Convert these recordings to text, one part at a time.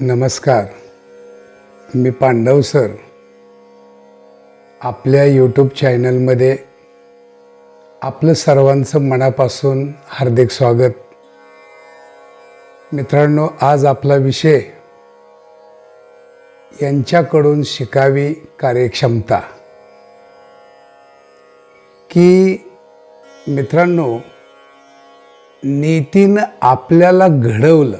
नमस्कार. मी पांडव सर. आपल्या यूट्यूब चॅनलमध्ये आपलं सर्वांचं मनापासून हार्दिक स्वागत. मित्रांनो आज आपला विषय यांच्याकडून शिकावी कार्यक्षमता. की मित्रांनो नीतीनं आपल्याला घडवलं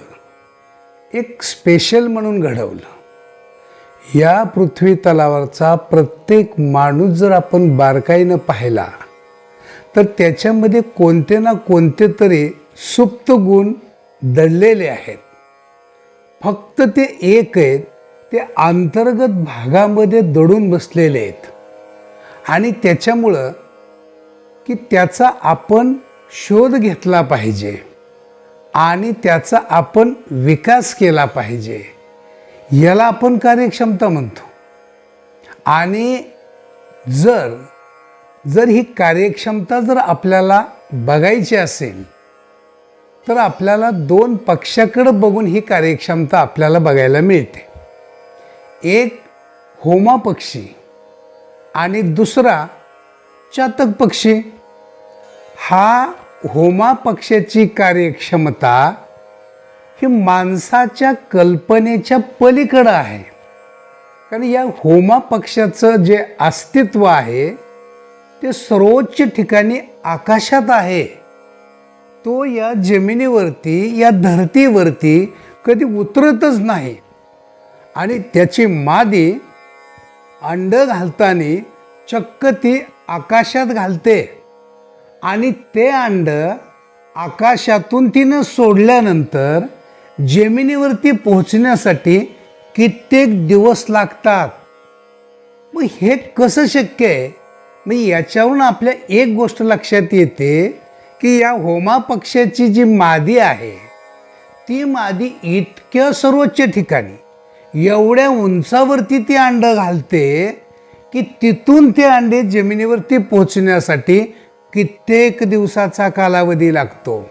एक स्पेशल म्हणून घडवलं. या पृथ्वी तलावरचा प्रत्येक माणूस जर आपण बारकाईनं पाहिला तर त्याच्यामध्ये कोणते ना कोणते तरी सुप्त गुण दडलेले आहेत. फक्त ते एक आहेत ते अंतर्गत भागामध्ये दडून बसलेले आहेत. आणि त्याच्यामुळं की त्याचा आपण शोध घेतला पाहिजे. आणि त्याचा आपण विकास केला पाहिजे. याला आपण कार्यक्षमता म्हणतो. आणि जर जर ही कार्यक्षमता जर आपल्याला बघायची असेल तर आपल्याला दोन पक्षाकडं बघून ही कार्यक्षमता आपल्याला बघायला मिळते. एक होमा पक्षी आणि दुसरा चातक पक्षी. हा होमा पक्षाची कार्यक्षमता ही माणसाच्या कल्पनेच्या पलीकडं आहे. कारण या होमा पक्षाचं जे अस्तित्व आहे ते सर्वोच्च ठिकाणी आकाशात आहे. तो या जमिनीवरती या धरतीवरती कधी उतरतच नाही. आणि त्याची मादी अंड घालताना चक्क ती आकाशात घालते. आणि ते अंड आकाशातून तिनं सोडल्यानंतर जमिनीवरती पोहोचण्यासाठी कित्येक दिवस लागतात. मग हे कसं शक्य आहे? मग याच्यावरून आपल्या एक गोष्ट लक्षात येते की या होमा पक्षाची जी मादी आहे ती मादी इतक्या सर्वोच्च ठिकाणी एवढ्या उंचावरती ती अंड घालते की तिथून ते अंडे जमिनीवरती पोचण्यासाठी कित्येक दिवसाचा कालावधी लागतो.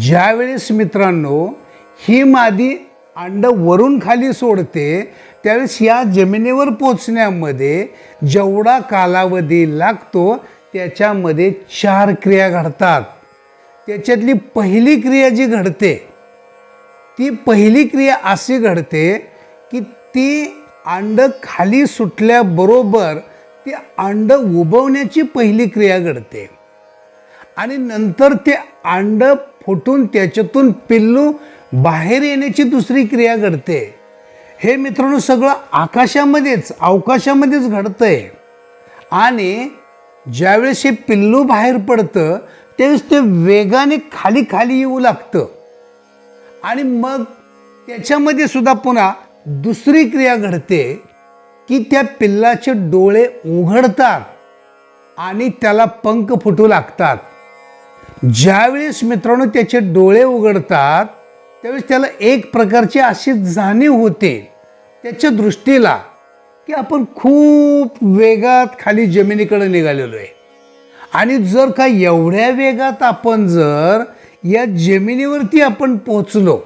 ज्यावेळेस मित्रांनो ही मादी अंड वरून खाली सोडते त्यावेळेस या जमिनीवर पोचण्यामध्ये जेवढा कालावधी लागतो त्याच्यामध्ये चार क्रिया घडतात. त्याच्यातली पहिली क्रिया जी घडते ती पहिली क्रिया अशी घडते की ती अंड खाली सुटल्याबरोबर ती अंड उबवण्याची पहिली क्रिया घडते. आणि नंतर ते अंड फुटून त्याच्यातून पिल्लू बाहेर येण्याची दुसरी क्रिया घडते. हे मित्रांनो सगळं आकाशामध्येच अवकाशामध्येच घडतंय. आणि ज्यावेळेस हे पिल्लू बाहेर पडतं त्यावेळेस ते वेगाने खाली खाली येऊ लागतं. आणि मग त्याच्यामध्ये सुद्धा पुन्हा दुसरी क्रिया घडते की त्या पिल्लाचे डोळे उघडतात आणि त्याला पंख फुटू लागतात. ज्यावेळेस मित्रांनो त्याचे डोळे उघडतात त्यावेळेस त्याला एक प्रकारची अशी जाणीव होते त्याच्या दृष्टीला की आपण खूप वेगात खाली जमिनीकडे निघालेलो आहे. आणि जर का एवढ्या वेगात आपण जर या जमिनीवरती आपण पोचलो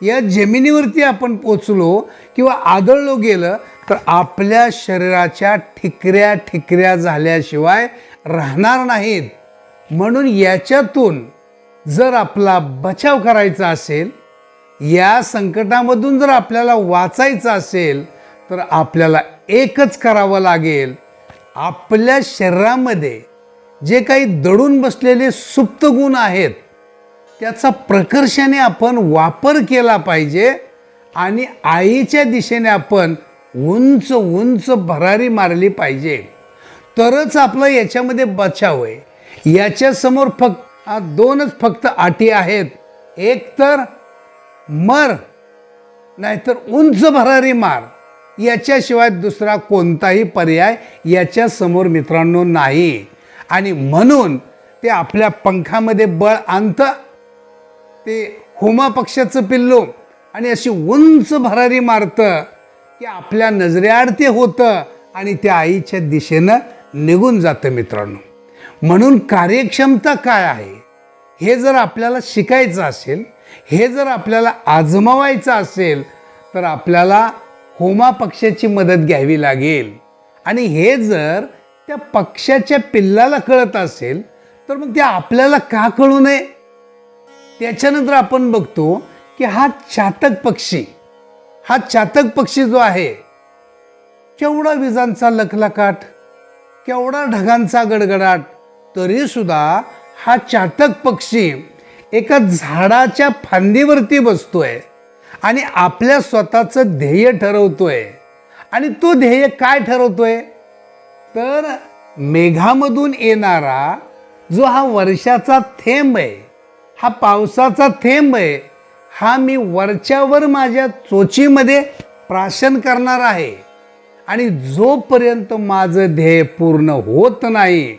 या जमिनीवरती आपण पोचलो किंवा आदळलो गेलं तर आपल्या शरीराच्या ठिकऱ्या ठिकऱ्या झाल्याशिवाय राहणार नाहीत. म्हणून याच्यातून जर आपला बचाव करायचा असेल या संकटामधून जर आपल्याला वाचायचं असेल तर आपल्याला एकच करावं लागेल. आपल्या शरीरामध्ये जे काही दडून बसलेले सुप्त गुण आहेत त्याचा प्रकर्षाने आपण वापर केला पाहिजे आणि आईच्या दिशेने आपण उंच उंच भरारी मारली पाहिजे. तरच आपलं याच्यामध्ये बचाव आहे याच्यासमोर फक्त दोनच फक्त अटी आहेत. एक तर मर नाहीतर उंच भरारी मार. याच्याशिवाय दुसरा कोणताही पर्याय याच्यासमोर मित्रांनो नाही. आणि म्हणून ते आपल्या पंखामध्ये बळ आणतं ते होमा पक्षाचं पिल्लू आणि अशी उंच भरारी मारतं. की आपल्या नजरेआड ते होतं आणि त्या आईच्या दिशेनं निघून जातं मित्रांनो. म्हणून कार्यक्षमता काय आहे? हे जर आपल्याला शिकायचं असेल हे जर आपल्याला आजमावायचं असेल तर आपल्याला होमा पक्षाची मदत घ्यावी लागेल. आणि हे जर त्या पक्षाच्या पिल्लाला कळत असेल तर मग ते आपल्याला का कळू नये? त्याच्यानंतर आपण बघतो की हा चातक पक्षी हा चातक पक्षी जो आहे केवढा विजांचा लखलकाट केवढा ढगांचा गडगडाट तरीसुद्धा हा चातक पक्षी एका झाडाच्या फांदीवरती बसतोय आणि आपल्या स्वतःचं ध्येय ठरवतोय. आणि तो ध्येय काय ठरवतोय? तर मेघामधून येणारा जो हा वर्षाचा थेंब आहे हा पावसाचा थेंब आहे हा मी वरच्यावर माझ्या चोचीमध्ये प्राशन करणार आहे. आणि जोपर्यंत माझं ध्येय पूर्ण होत नाही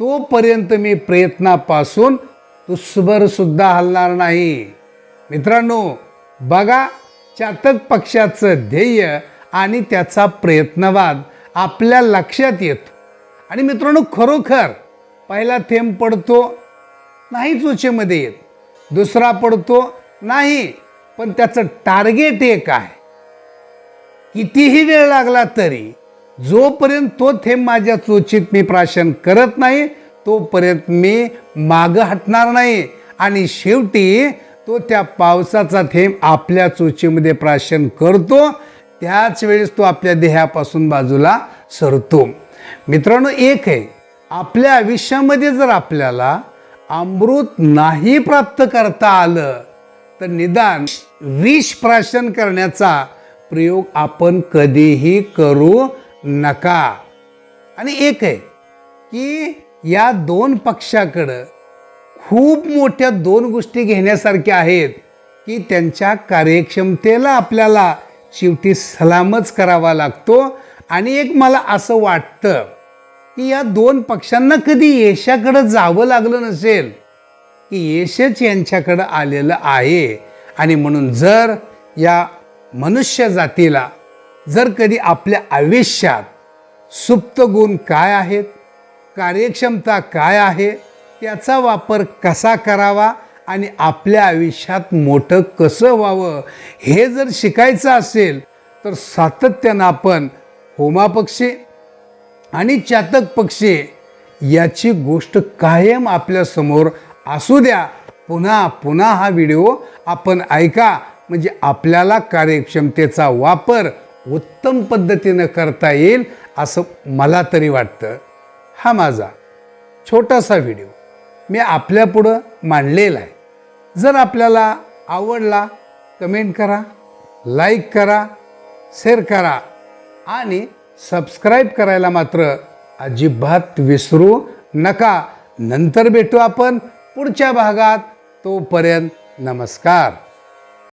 तोपर्यंत मी प्रयत्नापासून तुसभर सुद्धा हलणार नाही. मित्रांनो बघा चातक पक्षाचं ध्येय आणि त्याचा प्रयत्नवाद आपल्या लक्षात येतो. आणि मित्रांनो खरोखर पहिला थेंब पडतो नाही चोचेमध्ये येत. दुसरा पडतो नाही पण त्याचं टार्गेट एक आहे. कितीही वेळ लागला तरी जोपर्यंत तो थेंब माझ्या चोचीत मी प्राशन करत नाही तोपर्यंत मी मागं हटणार नाही. आणि शेवटी तो त्या पावसाचा थेंब आपल्या चोचीमध्ये प्राशन करतो. त्याच वेळेस तो आपल्या देहापासून बाजूला सरतो. मित्रांनो एक आहे आपल्या आयुष्यामध्ये जर आपल्याला अमृत नाही प्राप्त करता आलं तर निदान विष प्राशन करण्याचा प्रयोग आपण कधीही करू नका. आणि एक आहे की या दोन पक्षाकडं खूप मोठ्या दोन गोष्टी घेण्यासारख्या आहेत की त्यांच्या कार्यक्षमतेला आपल्याला शेवटी सलामच करावा लागतो. आणि एक मला असं वाटतं की या दोन पक्षांना कधी यशाकडं जावं लागलं नसेल की यशच यांच्याकडं आलेलं आहे. आणि म्हणून जर या मनुष्य जातीला जर कधी आपल्या आयुष्यात सुप्त गुण काय आहेत कार्यक्षमता काय आहे त्याचा वापर कसा करावा आणि आपल्या आयुष्यात मोठं कसं व्हावं हे जर शिकायचं असेल तर सातत्यानं आपण होमापक्षी आणि चातक पक्षी याची गोष्ट कायम आपल्यासमोर असू द्या. पुन्हा पुन्हा हा व्हिडिओ आपण ऐका. म्हणजे आपल्याला कार्यक्षमतेचा वापर उत्तम पद्धतीनं करता येईल असं मला तरी वाटतं. हा माझा छोटासा व्हिडिओ. मी आपल्यापुढं मांडलेला आहे. जर आपल्याला आवडला कमेंट करा लाईक करा शेअर करा आणि सबस्क्राईब करायला मात्र अजिबात विसरू नका. नंतर भेटू आपण पुढच्या भागात तोपर्यंत नमस्कार.